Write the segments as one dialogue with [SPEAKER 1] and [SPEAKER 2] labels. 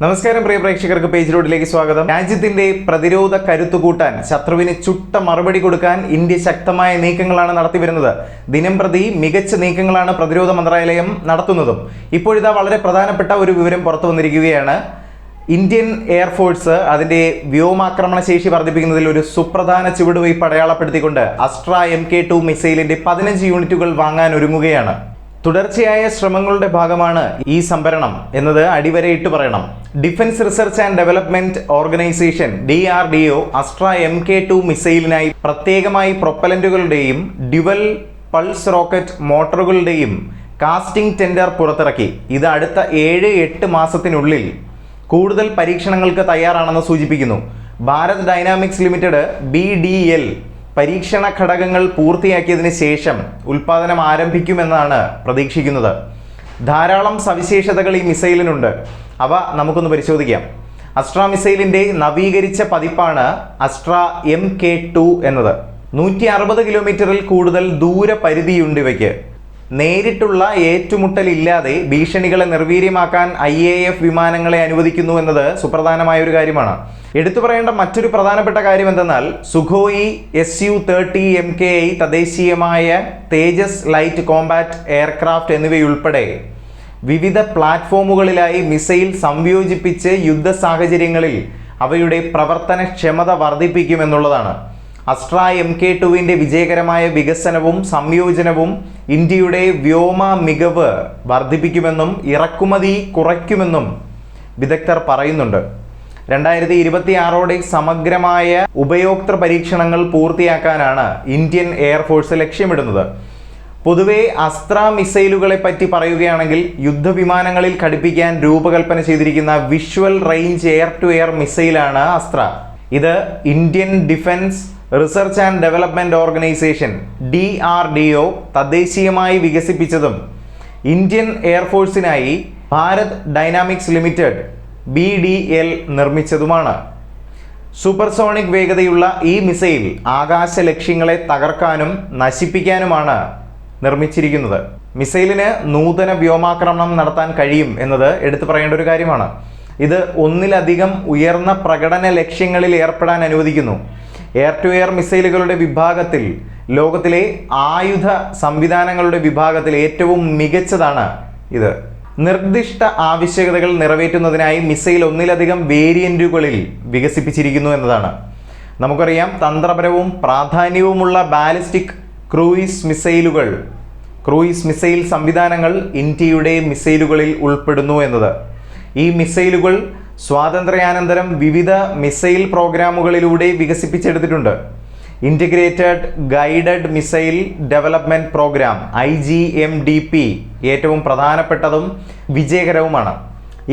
[SPEAKER 1] നമസ്കാരം പ്രിയ പ്രേക്ഷകർക്ക് പേജ് റോഡിലേക്ക് സ്വാഗതം. രാജ്യത്തിന്റെ പ്രതിരോധ കരുത്തു കൂട്ടാൻ ശത്രുവിന് ചുട്ട മറുപടി കൊടുക്കാൻ ഇന്ത്യ ശക്തമായ നീക്കങ്ങളാണ് നടത്തിവരുന്നത്. ദിനം പ്രതി മികച്ച നീക്കങ്ങളാണ് പ്രതിരോധ മന്ത്രാലയം നടത്തുന്നതും. ഇപ്പോഴിതാ വളരെ പ്രധാനപ്പെട്ട ഒരു വിവരം പുറത്തു വന്നിരിക്കുകയാണ്. ഇന്ത്യൻ എയർഫോഴ്സ് അതിന്റെ വ്യോമാക്രമണ ശേഷി വർദ്ധിപ്പിക്കുന്നതിൽ ഒരു സുപ്രധാന ചുവടുവയ്പ് അടയാളപ്പെടുത്തിക്കൊണ്ട് അസ്ട്ര എം കെ ടു മിസൈലിന്റെ പതിനഞ്ച് യൂണിറ്റുകൾ വാങ്ങാൻ ഒരുങ്ങുകയാണ്. തുടർച്ചയായ ശ്രമങ്ങളുടെ ഭാഗമാണ് ഈ സംഭരണം എന്നത് അടിവരയിട്ട് പറയണം. Defence research and development organisation D R D O Astra M K two മിസൈലിനായി പ്രത്യേകമായി പ്രൊപ്പലന്റുകളുടെയും ഡ്യുവൽ പൾസ് റോക്കറ്റ് മോട്ടോറുകളുടെയും കാസ്റ്റിംഗ് ടെൻഡർ പുറത്തിറക്കി. ഇത് അടുത്ത ഏഴ് എട്ട് മാസത്തിനുള്ളിൽ കൂടുതൽ പരീക്ഷണങ്ങൾക്ക് തയ്യാറാണെന്ന് സൂചിപ്പിക്കുന്നു. Bharat dynamics limited B D L പരീക്ഷണ ഘടകങ്ങൾ പൂർത്തിയാക്കിയതിന് ശേഷം ഉൽപാദനം ആരംഭിക്കുമെന്നാണ് പ്രതീക്ഷിക്കുന്നത്. ധാരാളം സവിശേഷതകൾ ഈ മിസൈലിനുണ്ട്. അവ നമുക്കൊന്ന് പരിശോധിക്കാം. അസ്ട്ര മിസൈലിന്റെ നവീകരിച്ച പതിപ്പാണ് അസ്ട്ര എം കെ ടു എന്നത്. നൂറ്റി അറുപത് കിലോമീറ്ററിൽ കൂടുതൽ ദൂര ദൂരപരിധിയുണ്ട് ഇവയ്ക്ക്. നേരിട്ടുള്ള ഏറ്റുമുട്ടലില്ലാതെ ഭീഷണികളെ നിർവീര്യമാക്കാൻ ഐ എ എഫ് വിമാനങ്ങളെ അനുവദിക്കുന്നു എന്നത് സുപ്രധാനമായ ഒരു കാര്യമാണ്. എടുത്തു പറയേണ്ട മറ്റൊരു പ്രധാനപ്പെട്ട കാര്യം എന്തെന്നാൽ Sukhoi S U thirty M K I തദ്ദേശീയമായ തേജസ് ലൈറ്റ് കോമ്പാറ്റ് എയർക്രാഫ്റ്റ് എന്നിവയുൾപ്പെടെ വിവിധ പ്ലാറ്റ്ഫോമുകളിലായി മിസൈൽ സംയോജിപ്പിച്ച് യുദ്ധ സാഹചര്യങ്ങളിൽ അവയുടെ പ്രവർത്തനക്ഷമത വർദ്ധിപ്പിക്കുമെന്നുള്ളതാണ്. അസ്ട്ര എം കെ ടുവിന്റെ വിജയകരമായ വികസനവും സംയോജനവും ഇന്ത്യയുടെ വ്യോമ മികവ് വർദ്ധിപ്പിക്കുമെന്നും ഇറക്കുമതി കുറയ്ക്കുമെന്നും വിദഗ്ധർ പറയുന്നുണ്ട്. രണ്ടായിരത്തി ഇരുപത്തി ആറോടെ സമഗ്രമായ ഉപയോക്തൃ പരീക്ഷണങ്ങൾ പൂർത്തിയാക്കാനാണ് ഇന്ത്യൻ എയർഫോഴ്സ് ലക്ഷ്യമിടുന്നത്. പൊതുവെ അസ്ത്ര മിസൈലുകളെ പറ്റി പറയുകയാണെങ്കിൽ യുദ്ധവിമാനങ്ങളിൽ ഘടിപ്പിക്കാൻ രൂപകൽപ്പന ചെയ്തിരിക്കുന്ന visual range air to air മിസൈലാണ് Astra. ഇത് Indian defence research and development organisation D R D O തദ്ദേശീയമായി വികസിപ്പിച്ചതും Indian എയർഫോഴ്സിനായി Bharat dynamics limited B D L നിർമ്മിച്ചതുമാണ്. Supersonic വേഗതയുള്ള ഈ മിസൈൽ ആകാശ ലക്ഷ്യങ്ങളെ തകർക്കാനും നശിപ്പിക്കാനുമാണ് നിർമ്മിച്ചിരിക്കുന്നത്. മിസൈലിന് നൂതന വ്യോമാക്രമണം നടത്താൻ കഴിയും എന്നത് എടുത്തു പറയേണ്ട ഒരു കാര്യമാണ്. ഇത് ഒന്നിലധികം ഉയർന്ന പ്രകടന ലക്ഷ്യങ്ങളിൽ ഏർപ്പെടാൻ അനുവദിക്കുന്നു. എയർ ടു എയർ മിസൈലുകളുടെ വിഭാഗത്തിൽ ലോകത്തിലെ ആയുധ സംവിധാനങ്ങളുടെ വിഭാഗത്തിൽ ഏറ്റവും മികച്ചതാണ് ഇത്. നിർദ്ദിഷ്ട ആവശ്യകതകൾ നിറവേറ്റുന്നതിനായി മിസൈൽ ഒന്നിലധികം വേരിയന്റുകളിൽ വികസിപ്പിച്ചിരിക്കുന്നു എന്നതാണ്. നമുക്കറിയാം തന്ത്രപരവും പ്രാധാന്യവുമുള്ള ബാലിസ്റ്റിക് ക്രൂയിസ് മിസൈലുകൾ ക്രൂയിസ് മിസൈൽ സംവിധാനങ്ങൾ ഇന്ത്യയുടെ മിസൈലുകളിൽ ഉൾപ്പെടുന്നു എന്നത്. ഈ മിസൈലുകൾ സ്വാതന്ത്ര്യാനന്തരം വിവിധ മിസൈൽ പ്രോഗ്രാമുകളിലൂടെ വികസിപ്പിച്ചെടുത്തിട്ടുണ്ട്. Integrated guided missile development programme I G M D P ഏറ്റവും പ്രധാനപ്പെട്ടതും വിജയകരവുമാണ്.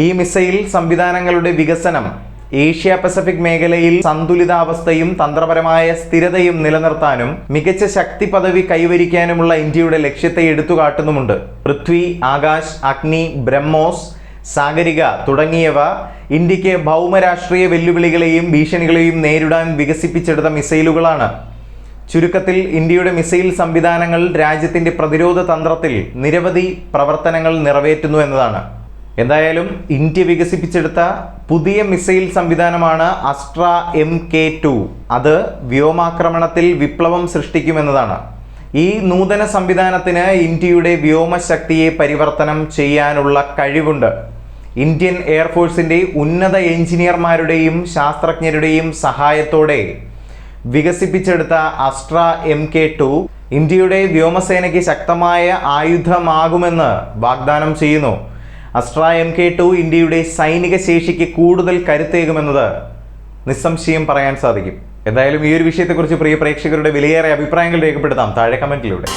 [SPEAKER 1] ഈ മിസൈൽ സംവിധാനങ്ങളുടെ വികസനം ഏഷ്യ പസഫിക് മേഖലയിൽ സന്തുലിതാവസ്ഥയും തന്ത്രപരമായ സ്ഥിരതയും നിലനിർത്താനും മികച്ച ശക്തി പദവി കൈവരിക്കാനുമുള്ള ഇന്ത്യയുടെ ലക്ഷ്യത്തെ എടുത്തുകാട്ടുന്നുമുണ്ട്. പൃഥ്വി ആകാശ് അഗ്നി ബ്രഹ്മോസ് സാഗരിക തുടങ്ങിയവ ഇന്ത്യയ്ക്ക് ഭൗമരാഷ്ട്രീയ വെല്ലുവിളികളെയും ഭീഷണികളെയും നേരിടാൻ വികസിപ്പിച്ചെടുത്ത മിസൈലുകളാണ്. ചുരുക്കത്തിൽ ഇന്ത്യയുടെ മിസൈൽ സംവിധാനങ്ങൾ രാജ്യത്തിന്റെ പ്രതിരോധ തന്ത്രത്തിൽ നിരവധി പ്രവർത്തനങ്ങൾ നിറവേറ്റുന്നു എന്നതാണ്. എന്തായാലും ഇന്ത്യ വികസിപ്പിച്ചെടുത്ത പുതിയ മിസൈൽ സംവിധാനമാണ് അസ്ട്ര എം കെ ടു. അത് വ്യോമാക്രമണത്തിൽ വിപ്ലവം സൃഷ്ടിക്കുമെന്നതാണ്. ഈ നൂതന സംവിധാനത്തിന് ഇന്ത്യയുടെ വ്യോമശക്തിയെ പരിവർത്തനം ചെയ്യാനുള്ള കഴിവുണ്ട്. ഇന്ത്യൻ എയർഫോഴ്സിന്റെ ഉന്നത എഞ്ചിനീയർമാരുടെയും ശാസ്ത്രജ്ഞരുടെയും സഹായത്തോടെ വികസിപ്പിച്ചെടുത്ത അസ്ട്ര എം കെ ടു ഇന്ത്യയുടെ വ്യോമസേനയ്ക്ക് ശക്തമായ ആയുധമാകുമെന്ന് വാഗ്ദാനം ചെയ്യുന്നു. അസ്ട്ര എം കെ ടു ഇന്ത്യയുടെ സൈനിക ശേഷിക്ക് കൂടുതൽ കരുത്തേകുമെന്നത് നിസ്സംശയം പറയാൻ സാധിക്കും. എന്തായാലും ഈ ഒരു വിഷയത്തെക്കുറിച്ച് പ്രിയ പ്രേക്ഷകരുടെ വിലയേറെ അഭിപ്രായങ്ങൾ രേഖപ്പെടുത്താം. താഴെ കമന്റിലൂടെ.